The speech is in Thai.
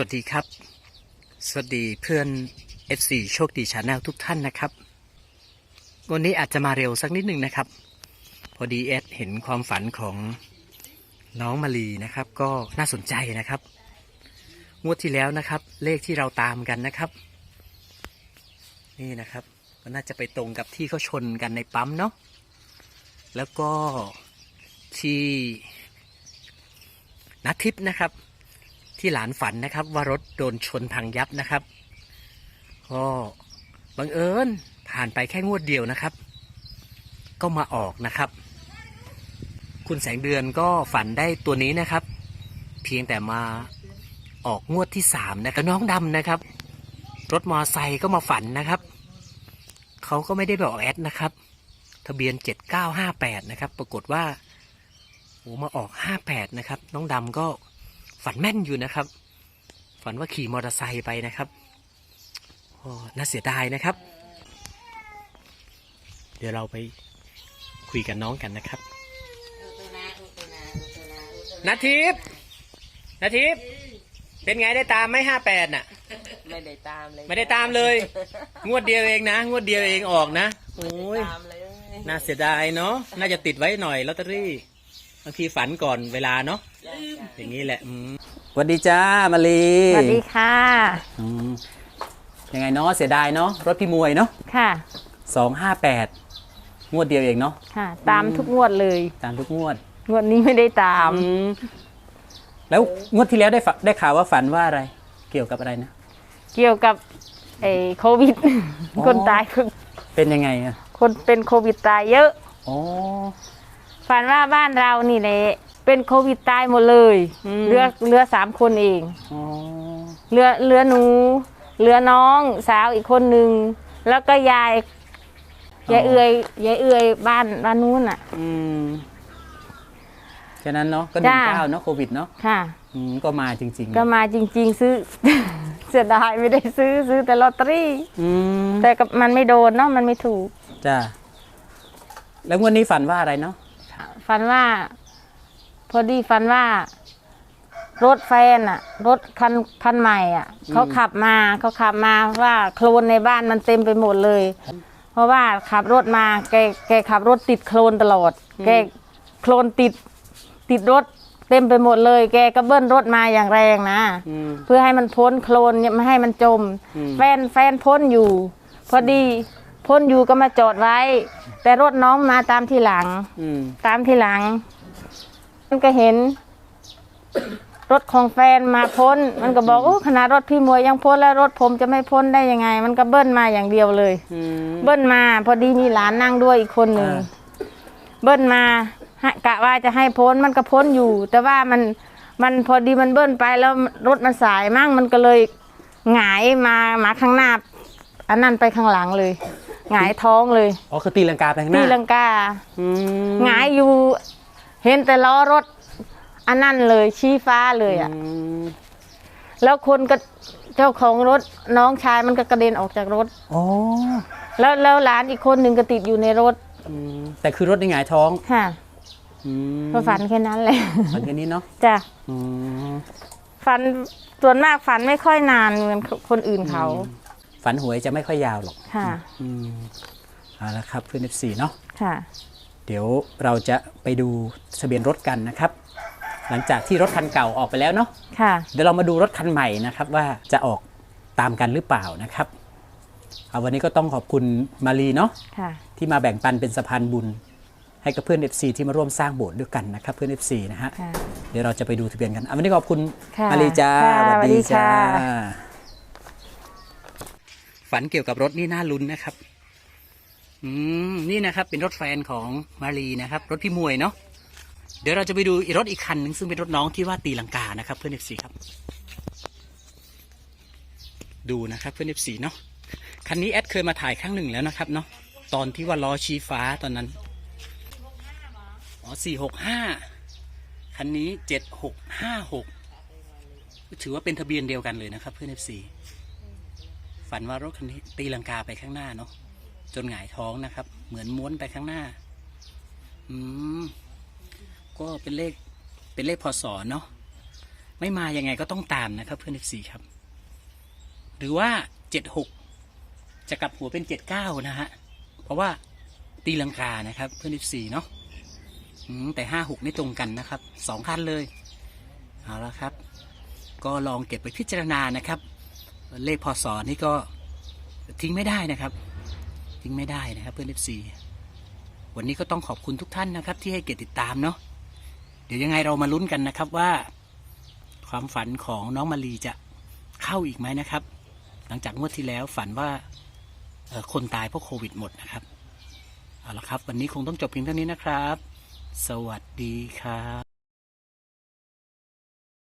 วัสดีครับ สวัสดีเพื่อน FC โชคดีชาแนลทุกท่านนะครับ วันนี้อาจจะมาเร็วสักนิดหนึ่งนะครับ พอดีเอสเห็นความฝันของน้องมาลีนะครับ ก็น่าสนใจนะครับ งวดที่แล้วนะครับ เลขที่เราตามกันนะครับ นี่นะครับก็น่าจะไปตรงกับที่เขาชนกันในปั๊มเนาะ แล้วก็ที่นัททิพย์นะครับ ที่หลานฝันนะครับ ว่ารถโดนชนพังยับนะครับก็บังเอิญผ่านไปแค่งวดเดียวนะครับ ก็มาออกนะครับ คุณแสงเดือนก็ฝันได้ตัวนี้นะครับ เพียงแต่มาออกงวดที่สามนะครับน้องดำนะครับ รถมอไซค์ก็มาฝันนะครับเขาก็ไม่ได้บอกแอดนะครับ ทะเบียน 7958 นะครับ ปรากฏว่าโอ้มาออก 58 นะครับ น้องดำก็ ฝันแม่นอยู่นะครับ ฝันว่าขี่มอเตอร์ไซค์ไปนะครับโอ้น่าเสียดายนะครับ เดี๋ยวเราไปคุยกับน้องกันนะครับนาทิพย์นาทิพย์เป็นไงได้ตามไหมห้าแปดน่ะ ไม่ได้ตามเลยไม่ได้ตามเลย งวดเดียวเองนะ งวดเดียวเองออกนะ โอ้ยตามเลยน่าเสียดายเนาะ น่าจะติดไว้หน่อยลอตเตอรี่ บางทีฝันก่อนเวลาเนาะจ้ะจ้ะอย่างนี้แหละสวัสดีจ้ามาลีสวัสดีค่ะอืมยังไงเนาะเสียดายเนาะรถพี่มวยเนาะค่ะ สองห้าแปดงวดเดียวเองเนาะค่ะ ตามทุกงวดเลย ตามทุกงวด งวดนี้ไม่ได้ตาม อืมแล้วงวดที่แล้วได้ฝได้ข่าวว่าฝันว่าอะไร เกี่ยวกับอะไรนะ เกี่ยวกับไอ้โควิด อ๋อ คนตายคนเป็นยังไงอะคนเป็นโควิดตายเยอะ อ๋อ ฝันว่าบ้านเรานี่แหละเป็นโควิดตายหมดเลยอืม เหลือเหลือสามคนเองอ๋อเหลือเหลือหนูเหลือน้องสาวอีกคนหนึ่งแล้วก็ยายยายเอือยยายเอือยบ้านบ้านนู้นอะ อืมฉะนั้นเนาะก็หนึ่งจ้าเก้าเนาะโควิดเนาะค่ะ อืมก็มาจริง ๆ ก็มาจริง ๆ ซื้อ เสียดายไม่ได้ซื้อซื้อแต่ลอตเตอรี่ อืมแต่ก็มันไม่โดนเนาะมันไม่ถูก จ้าแล้วงวดนี้ฝันว่าอะไรเนาะ ฝันว่า พอดีฝันว่า รถแฟนอะรถคันคันใหม่อะเขาขับมาเขาขับมาว่าโคลนในบ้านมันเต็มไปหมดเลย เพราะว่าขับรถมาแกแกขับรถติดโคลนตลอด แกโคลนติดติดรถเต็มไปหมดเลย แกก็เบิ้ลรถมาอย่างแรงนะอืมเพื่อให้มันพ้นโคลนเนี่ยไม่ให้มันจมอืมแฟนแฟนพ้นอยู่ พอดีพ้นอยู่ก็มาจอดไว้ แต่รถน้องมาตามที่หลัง อืมตามที่หลัง มันก็เห็น รถของแฟนมาพ้น มันก็บอกโอ้ขนาดรถพี่มวยยังพ้นแล้วรถผมจะไม่พ้นได้ยังไง มันก็เบิ้ลมาอย่างเดียวเลย อืม เบิ้ลมาพอดีมีหลานนั่งด้วยอีกคนหนึ่งอ่า เบิ้ลมาฮะกะว่าจะให้พ้นมันก็พ้นอยู่ แต่ว่ามันมันพอดีมันเบิ้ลไปแล้วรถมันสายมั่งมันก็เลยหงายมามาข้างหน้าอันนั้นไปข้างหลังเลย หงายท้องเลยอ๋อคือตีลังกาไปข้างหตีน้าลังกาอืมหงายอยู่ เห็นแต่ล้อรถอันนั้นเลยชี้ฟ้าเลยอะอืมแล้วคนก็เจ้าของรถน้องชายมันก็กระเด็นออกจากรถอ๋อแล้วแล้วหลานอีกคนหนึ่งก็ติดอยู่ในรถอืมแต่คือรถในหงายท้องค่ะอืมก็ฝันแค่นั้นแหละฝันแค่นี้เนาะจ้ะอืมฝันส่วนมากฝันไม่ค่อยนานเหมือนคนอื่นเขา ฝันหวยจะไม่ค่อยยาวหรอกค่ะอืมเอาละครับเพื่อน F4 เนาะค่ะ เดี๋ยวเราจะไปดูทะเบียนรถกันนะครับ หลังจากที่รถคันเก่าออกไปแล้วเนาะค่ะ เดี๋ยวเรามาดูรถคันใหม่นะครับ ว่าจะออกตามกันหรือเปล่านะครับเอาวันนี้ก็ต้องขอบคุณมารีเนาะค่ะที่มาแบ่งปันเป็นสะพานบุญ ให้กับเพื่อน FC ที่มาร่วมสร้างโบสถ์ด้วยกันนะครับ เพื่อน FC นะฮะค่ะ เดี๋ยวเราจะไปดูทะเบียนกันเอาวันนี้ขอบคุณค่ะมารีจ้าค่ะสวัสดีค่ะ ฝันเกี่ยวกับรถนี่น่าลุ้นนะครับ อืมนี่นะครับ เป็นรถแฟนของมารีนะครับ รถพี่มวยเนาะเดี๋ยวเราจะไปดูรถอีกคันหนึ่งซึ่งเป็นรถน้องที่ว่าตีลังกานะครับ เพื่อน FC ครับ ดูนะครับเพื่อน F4 เนาะคันนี้แอดเคยมาถ่ายครั้งหนึ่งแล้วนะครับเนาะตอนที่ว่าล้อชี้ฟ้าตอนนั้นอ๋อสี่หกห้าคันนี้เจ็ดหกห้าหกถือว่าเป็นทะเบียนเดียวกันเลยนะครับเพื่อน F4 ฝันว่ารถคันนี้ตีลังกาไปข้างหน้าเนาะจนหงายท้องนะครับ เหมือนม้วนไปข้างหน้า อืมก็เป็นเลขเป็นเลขพศเนาะไม่มายังไงก็ต้องตามนะครับ เพื่อน FC ครับ หรือว่าเจ็ดหกจะกลับหัวเป็นเจ็ดเก้านะฮะเพราะว่าตีลังกานะครับ เพื่อน FC เนาะแต่ห้าหกไม่ตรงกันนะครับสองคันเลยเอาละครับ ก็ลองเก็บไปพิจารณานะครับ เลขพศนี่ก็ทิ้งไม่ได้นะครับ ทิ้งไม่ได้นะครับเพื่อน FC วันนี้ก็ต้องขอบคุณทุกท่านนะครับ ที่ให้เกียรติติดตามเนาะเดี๋ยวยังไงเรามาลุ้นกันนะครับว่า ความฝันของน้องมารีจะเข้าอีกไหมนะครับ หลังจากงวดที่แล้วฝันว่าคนตายเพราะโควิดหมดนะครับเอาละครับ วันนี้คงต้องจบเพียงเท่านี้นะครับ สวัสดีครับ